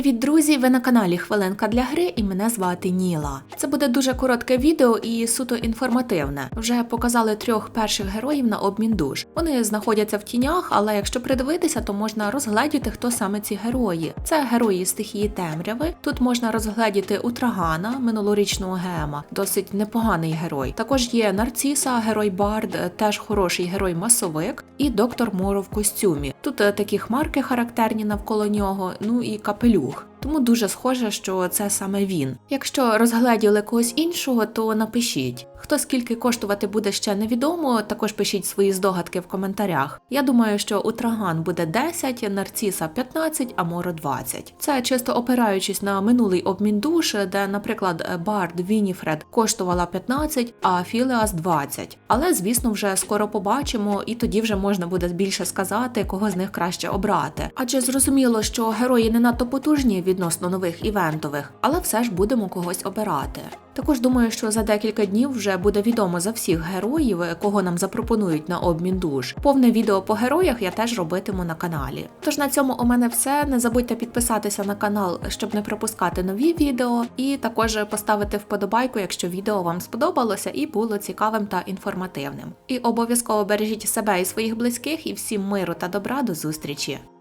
Привіт, друзі! Ви на каналі Хвилинка для гри і мене звати Ніла. Це буде дуже коротке відео і суто інформативне. Вже показали трьох перших героїв на обмін душ. Вони знаходяться в тінях, але якщо придивитися, то можна розгледіти, хто саме ці герої. Це герої стихії темряви. Тут можна розгледіти Утрагана, минулорічного гема, досить непоганий герой. Також є Нарциса, герой Бард, теж хороший герой масовик, і доктор Моро в костюмі. Тут е, такі хмарки характерні навколо нього, ну і капелюх. Тому дуже схоже, що це саме він. Якщо розгледіли когось іншого, то напишіть. Хто скільки коштувати буде ще невідомо, також пишіть свої здогадки в коментарях. Я думаю, що Утраган буде 10, Нарциса 15, а Моро 20. Це чисто опираючись на минулий обмін душ, де, наприклад, Бард Вініфред коштувала 15, а Філеас 20. Але, звісно, вже скоро побачимо, і тоді вже можна буде більше сказати, кого з них краще обрати. Адже зрозуміло, що герої не надто потужні відносно нових івентових, але все ж будемо когось обирати. Також думаю, що за декілька днів вже буде відомо за всіх героїв, кого нам запропонують на обмін душ. Повне відео по героях я теж робитиму на каналі. Тож на цьому у мене все. Не забудьте підписатися на канал, щоб не пропускати нові відео, і також поставити вподобайку, якщо відео вам сподобалося і було цікавим та інформативним. І обов'язково бережіть себе і своїх близьких, і всім миру та добра до зустрічі!